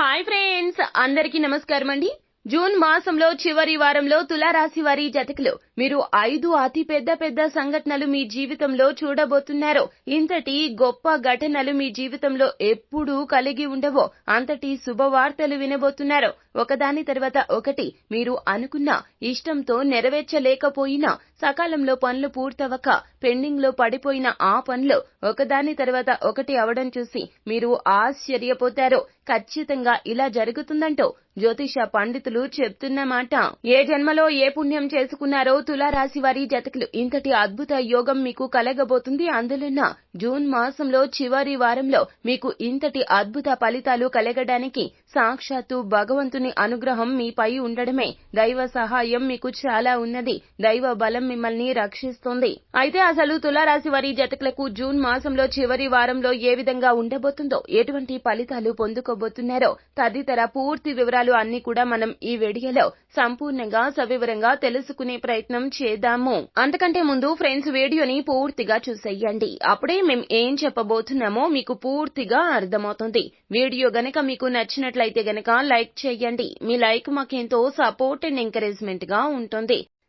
Hi friends అందరికీ నమస్కారం అండి జూన్ మాసంలో చివరి వారంలో తులారాశి వారి జతకులు మీరు ఐదు అతి పెద్ద పెద్ద సంఘటనలు మీ జీవితంలో చూడబోతున్నారు ఇంతటి గొప్ప ఘటనలు మీ జీవితంలో ఎప్పుడూ కలిగి ఉండవో అంతటి శుభవార్తలు వినబోతున్నారు ఒకదాని తర్వాత ఒకటి మీరు అనుకున్న ఇష్టంతో నెరవేర్చలేకపోయినా సకాలంలో పనులు పూర్తవక పెండింగ్లో పడిపోయిన ఆ పనులు ఒకదాని తర్వాత ఒకటి అవడం చూసి మీరు ఆశ్చర్యపోతారు. ఖచ్చితంగా ఇలా జరుగుతుందంటూ జ్యోతిష పండితులు చెప్తున్న మాట. ఏ జన్మలో ఏ పుణ్యం చేసుకున్నారో తులారాశి వారి జతకులు ఇంతటి అద్భుత యోగం మీకు కలగబోతుంది. అందులోన జూన్ మాసంలో చివరి వారంలో మీకు ఇంతటి అద్భుత ఫలితాలు కలగడానికి సాక్షాత్తు భగవంతుని అనుగ్రహం మీపై ఉండడమే. దైవ సహాయం మీకు చాలా ఉన్నది. దైవ బలం మిమ్మల్ని రక్షిస్తుంది. అయితే అసలు తులారాశి వారి జతకులకు జూన్ మాసంలో చివరి వారంలో ఏ విధంగా ఉండబోతుందో ఎటువంటి ఫలితాలు పొందుకోబోతున్నారో తదితర పూర్తి వివరాలు అన్ని కూడా మనం ఈ వీడియోలో సంపూర్ణంగా సవివరంగా తెలుసుకునే ప్రయత్నం చేద్దాము. అంతకంటే ముందు ఫ్రెండ్స్ వీడియోని పూర్తిగా చూసేయండి. అప్పుడే మేం ఏం చెప్పబోతున్నామో మీకు పూర్తిగా అర్థమవుతుంది. వీడియో గనక మీకు నచ్చినట్లయితే గనక లైక్ చేయండి. మీ లైక్ మాకెంతో సపోర్ట్ అండ్ ఎంకరేజ్మెంట్గా ఉంటుంది.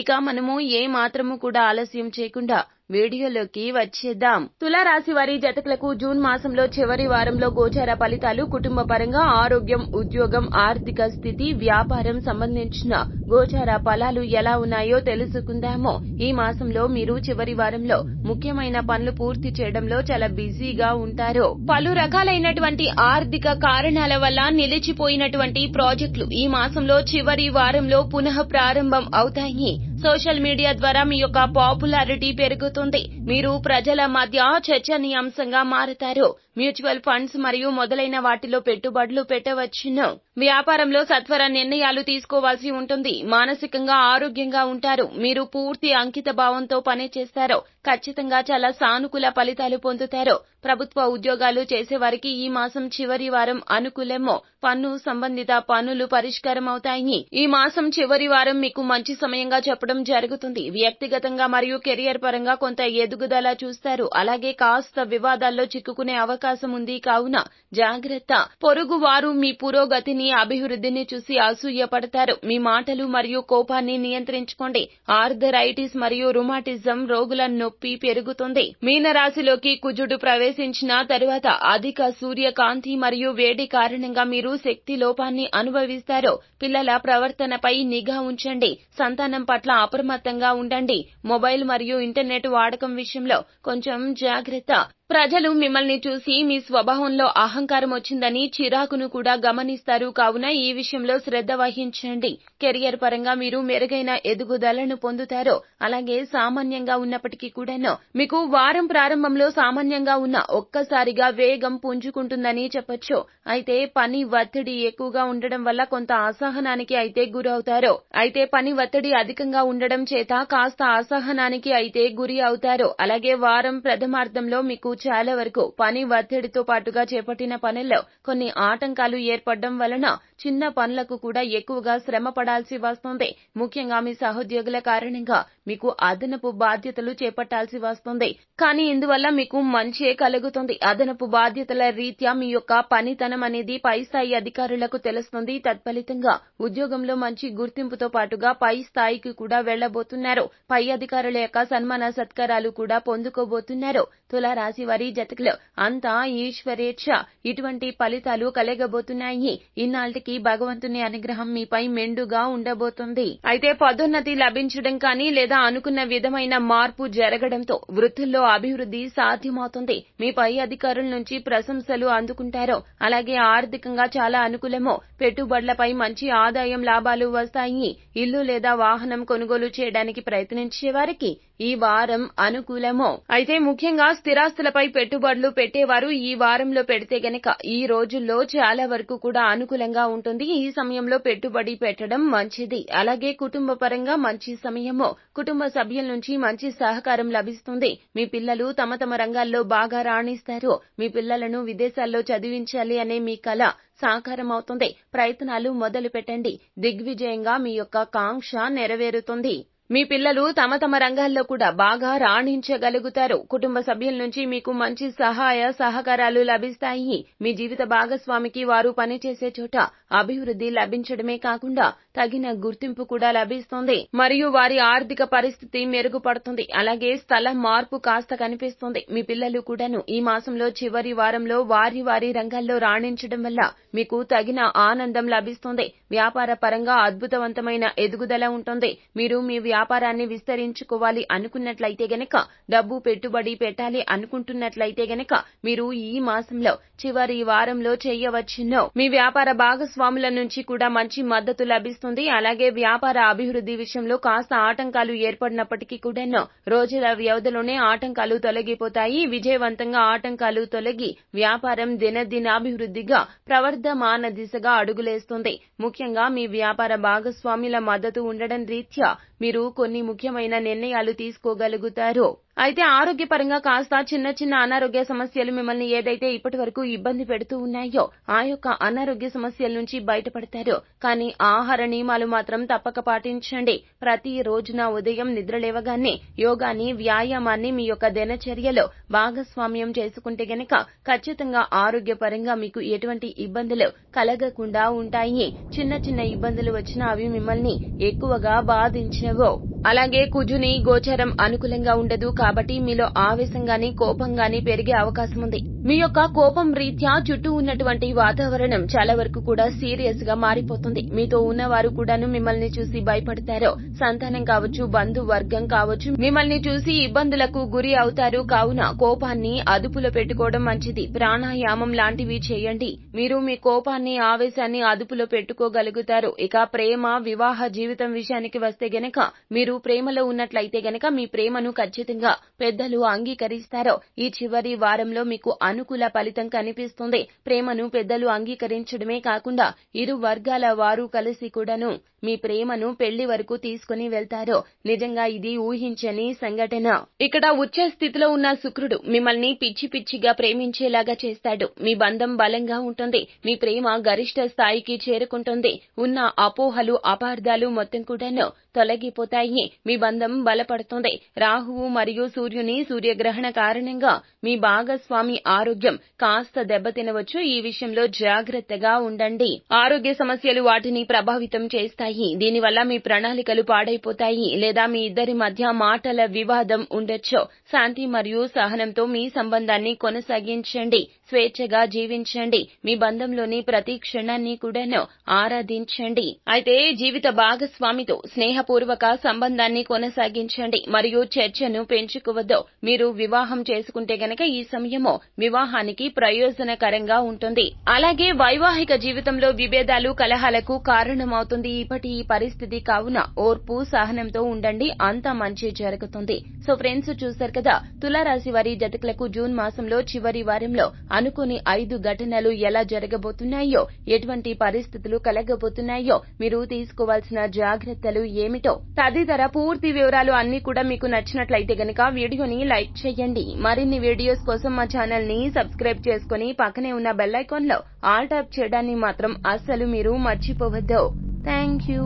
ఇక మనము ఏ మాత్రము కూడా ఆలస్యం చేయకుండా వీడియోలోకి వచ్చేద్దాం. తులారాశి వారి జతకులకు జూన్ మాసంలో చివరి వారంలో గోచార ఫలితాలు కుటుంబ పరంగా ఆరోగ్యం ఉద్యోగం ఆర్థిక స్థితి వ్యాపారం సంబంధించిన గోచార ఫలాలు ఎలా ఉన్నాయో తెలుసుకుందాము. ఈ మాసంలో మీరు చివరి వారంలో ముఖ్యమైన పనులు పూర్తి చేయడంలో చాలా బిజీగా ఉంటారు. పలు రకాలైనటువంటి ఆర్థిక కారణాల వల్ల నిలిచిపోయినటువంటి ప్రాజెక్టులు ఈ మాసంలో చివరి వారంలో పునః ప్రారంభం అవుతాయి. సోషల్ మీడియా ద్వారా మీ యొక్క పాపులారిటీ పెరుగుతుంది. మీరు ప్రజల మధ్య చర్చనీయాంశంగా మారుతారు. మ్యూచువల్ ఫండ్స్ మరియు మొదలైన వాటిలో పెట్టుబడులు పెట్టవచ్చును. వ్యాపారంలో సత్వర నిర్ణయాలు తీసుకోవాల్సి ఉంటుంది. మానసికంగా ఆరోగ్యంగా ఉంటారు. మీరు పూర్తి అంకిత భావంతో పనిచేస్తారు. ఖచ్చితంగా చాలా సానుకూల ఫలితాలు పొందుతారు. ప్రభుత్వ ఉద్యోగాలు చేసేవారికి ఈ మాసం చివరి వారం అనుకూలమో? పన్ను సంబంధిత పనులు పరిష్కారం అవుతాయి ఈ మాసం చివరి వారం మీకు మంచి సమయంగా చెప్పడం జరుగుతుంది. వ్యక్తిగతంగా మరియు కెరియర్ పరంగా కొంత ఎదుగుదల చూస్తారు. అలాగే కాస్త వివాదాల్లో చిక్కుకునే అవకాశం ఉంది. కావున జాగ్రత్త. పొరుగు వారు మీ పురోగతిని అభివృద్ధిని చూసి అసూయ పడతారు మీ మాటలు మరియు కోపాన్ని నియంత్రించుకోండి. ఆర్థరైటిస్ మరియు రుమాటిజం రోగుల నొప్పి పెరుగుతుంది. మీనరాశిలోకి కుజుడు ప్రవేశించిన తరువాత అధిక సూర్యకాంతి మరియు వేడి కారణంగా మీరు శక్తి లోపాన్ని అనుభవిస్తారు పిల్లల ప్రవర్తనపై నిఘా ఉంచండి. సంతానం పట్ల అప్రమత్తంగా ఉండండి. మొబైల్ మరియు ఇంటర్నెట్ వాడకం విషయంలో కొంచెం జాగ్రత్త. ప్రజలు మిమ్మల్ని చూసి మీ స్వభావంలో అహంకారం వచ్చిందని చిరాకును కూడా గమనిస్తారు. కావున ఈ విషయంలో శ్రద్ధ వహించండి. కెరియర్ పరంగా మీరు మెరుగైన ఎదుగుదలను పొందుతారు. అలాగే సామాన్యంగా ఉన్నప్పటికీ కూడాను మీకు వారం ప్రారంభంలో సామాన్యంగా ఉన్న ఒక్కసారిగా వేగం పుంజుకుంటుందని చెప్పొచ్చు. అయితే పని ఒత్తిడి ఎక్కువగా ఉండడం వల్ల కొంత అసహనానికి అయితే గురవుతారు. అయితే పని ఒత్తిడి అధికంగా ఉండడం చేత కాస్త అసహనానికి అయితే గురి అవుతారు. అలాగే వారం ప్రథమార్థంలో మీకు చాలా వరకు పని ఒత్తిడితో పాటుగా చేపట్టిన పనుల్లో కొన్ని ఆటంకాలు ఏర్పడడం వలన చిన్న పనులకు కూడా ఎక్కువగా శ్రమ పడాల్సి వస్తుంది. ముఖ్యంగా మీ సహోద్యోగుల కారణంగా మీకు అదనపు బాధ్యతలు చేపట్టాల్సి వస్తుంది. కానీ ఇందువల్ల మీకు మంచే కలుగుతుంది. అదనపు బాధ్యతల రీత్యా మీ యొక్క పనితనం అనేది పై స్థాయి అధికారులకు తెలుస్తుంది. తత్ఫలితంగా ఉద్యోగంలో మంచి గుర్తింపుతో పాటుగా పై స్థాయికి కూడా వెళ్ళబోతున్నారు పై అధికారుల యొక్క సన్మాన సత్కారాలు కూడా పొందుకోబోతున్నారు. తులారాశి వారి జతకులు అంతా ఈశ్వరేచ్ఛ. ఇటువంటి ఫలితాలు కలగబోతున్నాయి. ఇన్నాళ్ళకి భగవంతుని అనుగ్రహం మీపై మెండుగా ఉండబోతుంది. అయితే పదోన్నతి లభించడం కానీ లేదా అనుకున్న విధమైన మార్పు జరగడంతో వృత్తుల్లో అభివృద్ధి సాధ్యమవుతుంది. మీ పై అధికారుల నుంచి ప్రశంసలు అందుకుంటారో అలాగే ఆర్థికంగా చాలా అనుకూలమో పెట్టుబడులపై మంచి ఆదాయం లాభాలు వస్తాయి. ఇల్లు లేదా వాహనం కొనుగోలు చేయడానికి ప్రయత్నించే వారికి ఈ వారం అనుకూలమో. అయితే ముఖ్యంగా స్థిరాస్తులపై పెట్టుబడులు పెట్టేవారు ఈ వారంలో పెడితే గనక ఈ రోజుల్లో చాలా వరకు కూడా అనుకూలంగా ఉంటుంది. ఈ సమయంలో పెట్టుబడి పెట్టడం మంచిది. అలాగే కుటుంబ పరంగా మంచి సమయము కుటుంబ సభ్యుల నుంచి మంచి సహకారం లభిస్తుంది. మీ పిల్లలు తమ తమ రంగాల్లో బాగా రాణిస్తారు. మీ పిల్లలను విదేశాల్లో చదివించాలి అనే మీ కల సాకారం అవుతుంది ప్రయత్నాలు మొదలు పెట్టండి. దిగ్విజయంగా మీ యొక్క కాంక్ష నెరవేరుతుంది. మీ పిల్లలు తమ తమ రంగాల్లో కూడా బాగా రాణించగలుగుతారు. కుటుంబ సభ్యుల నుంచి మీకు మంచి సహాయ సహకారాలు లభిస్తాయి. మీ జీవిత భాగస్వామికి వారు పనిచేసే చోట అభివృద్ధి లభించడమే కాకుండా తగిన గుర్తింపు కూడా లభిస్తుంది. మరియు వారి ఆర్థిక పరిస్థితి మెరుగుపడుతుంది. అలాగే స్థల మార్పు కాస్త కనిపిస్తుంది. మీ పిల్లలు కూడాను ఈ మాసంలో చివరి వారంలో వారి వారి రంగాల్లో రాణించడం వల్ల మీకు తగిన ఆనందం లభిస్తుంది. వ్యాపార పరంగా అద్భుతవంతమైన ఎదుగుదల ఉంటుంది. మీరు మీ వ్యాపారాన్ని విస్తరించుకోవాలి అనుకున్నట్లయితే గనక డబ్బు పెట్టుబడి పెట్టాలి అనుకుంటున్నట్లయితే గనక మీరు ఈ మాసంలో చివరి వారంలో చేయవచ్చునో. మీ వ్యాపార భాగస్వాముల నుంచి కూడా మంచి మద్దతు లభిస్తుంది. అలాగే వ్యాపార అభివృద్ధి విషయంలో కాస్త ఆటంకాలు ఏర్పడినప్పటికీ కూడాను రోజుల వ్యవధిలోనే ఆటంకాలు తొలగిపోతాయి. విజయవంతంగా ఆటంకాలు తొలగి వ్యాపారం దినదినాభివృద్ధిగా ప్రవర్ధమాన దిశగా అడుగులేస్తుంది. ముఖ్యంగా మీ వ్యాపార భాగస్వాముల మద్దతు ఉండడం రీత్యా మీరు కొన్ని ముఖ్యమైన నిర్ణయాలు తీసుకోగలుగుతారు. అయితే ఆరోగ్యపరంగా కాస్త చిన్న చిన్న అనారోగ్య సమస్యలు మిమ్మల్ని ఏదైతే ఇప్పటి వరకు ఇబ్బంది పెడుతూ ఉన్నాయో ఆ యొక్క అనారోగ్య సమస్యల నుంచి బయటపడతారు. కానీ ఆహార నియమాలు మాత్రం తప్పక పాటించండి. ప్రతి రోజున ఉదయం నిద్రలేవగానే యోగాని వ్యాయామాన్ని మీ యొక్క దినచర్యలో భాగస్వామ్యం చేసుకుంటే గనక ఖచ్చితంగా ఆరోగ్యపరంగా మీకు ఎటువంటి ఇబ్బందులు కలగకుండా ఉంటాయి. చిన్న చిన్న ఇబ్బందులు వచ్చినా అవి మిమ్మల్ని ఎక్కువగా బాధించవు. అలాగే కుజుని గోచరం అనుకూలంగా ఉండదు కాబట్టి మీలో ఆవేశం గాని కోపం గాని పెరిగే అవకాశం ఉంది మీ యొక్క కోపం రీత్యా చుట్టూ ఉన్నటువంటి వాతావరణం చాలా వరకు కూడా సీరియస్గా మారిపోతుంది. మీతో ఉన్నవారు కూడాను మిమ్మల్ని చూసి భయపడతారు సంతానం కావచ్చు బంధు వర్గం కావచ్చు మిమ్మల్ని చూసి ఇబ్బందులకు గురి అవుతారు. కావున కోపాన్ని అదుపులో పెట్టుకోవడం మంచిది. ప్రాణాయామం లాంటివి చేయండి. మీరు మీ కోపాన్ని ఆవేశాన్ని అదుపులో పెట్టుకోగలుగుతారు. ఇక ప్రేమ వివాహ జీవితం విషయానికి వస్తే గనక మీరు ప్రేమలో ఉన్నట్లయితే గనక మీ ప్రేమను ఖచ్చితంగా పెద్దలు అంగీకరిస్తారు ఈ చివరి వారంలో మీకు అనుకూల ఫలితం కనిపిస్తుంది. ప్రేమను పెద్దలు అంగీకరించడమే కాకుండా ఇరు వర్గాల వారు కలిసి కూడాను మీ ప్రేమను పెళ్ళి వరకు తీసుకుని వెళ్తారు. నిజంగా ఇది ఊహించని సంఘటన. ఇక్కడ ఉచ్చ స్థితిలో ఉన్న శుక్రుడు మిమ్మల్ని పిచ్చి పిచ్చిగా ప్రేమించేలాగా చేస్తాడు. మీ బంధం బలంగా ఉంటుంది. మీ ప్రేమ గరిష్ట స్థాయికి చేరుకుంటుంది. ఉన్న అపోహలు అపార్థాలు మొత్తం కూడాను తొలగిపోతాయి. మీ బంధం బలపడుతుంది. రాహువు మరియు సూర్యుని సూర్యగ్రహణ కారణంగా మీ భాగస్వామి ఆరోగ్యం. కాస్త దెబ్బతినవచ్చు ఈ విషయంలో జాగ్రత్తగా ఉండండి. ఆరోగ్య సమస్యలు వాటిని ప్రభావితం చేస్తాయి. దీనివల్ల మీ ప్రణాళికలు పాడైపోతాయి. లేదా మీ ఇద్దరి మధ్య మాటల వివాదం ఉండొచ్చు. శాంతి మరియు సహనంతో మీ సంబంధాన్ని కొనసాగించండి. స్వేచ్ఛగా జీవించండి. మీ బంధంలోని ప్రతి క్షణాన్ని కూడాను ఆరాధించండి. అయితే జీవిత భాగస్వామితో స్నేహపూర్వక సంబంధాన్ని కొనసాగించండి. మరియు చర్చను పెంచుకోవద్దు. మీరు వివాహం చేసుకుంటే గనక ఈ సమయము వివాహానికి ప్రయోజనకరంగా ఉంటుంది. అలాగే వైవాహిక జీవితంలో విభేదాలు కలహాలకు కారణమవుతుంది. ఇప్పటి ఈ పరిస్థితి కావున ఓర్పు సహనంతో ఉండండి. అంత మంచి జరుగుతుంది. సో ఫ్రెండ్స్ చూశారు కదా తులారాశి వారి జతకులకు జూన్ మాసంలో చివరి వారంలో అనుకుని ఐదు ఘటనలు ఎలా జరగబోతున్నాయో ఎటువంటి పరిస్థితులు కలగబోతున్నాయో మీరు తీసుకోవాల్సిన జాగ్రత్తలు ఏమిటో తదితర పూర్తి వివరాలు అన్ని కూడా మీకు నచ్చినట్లయితే గనక వీడియోని లైక్ చేయండి. మరిన్ని వీడియోస్ కోసం మా ఛానల్ని సబ్స్క్రైబ్ చేసుకుని పక్కనే ఉన్న బెల్ ఐకాన్లో ఆల్ టాప్ చేయడాన్ని మాత్రం అస్సలు మీరు మర్చిపోవద్దు. Thank you.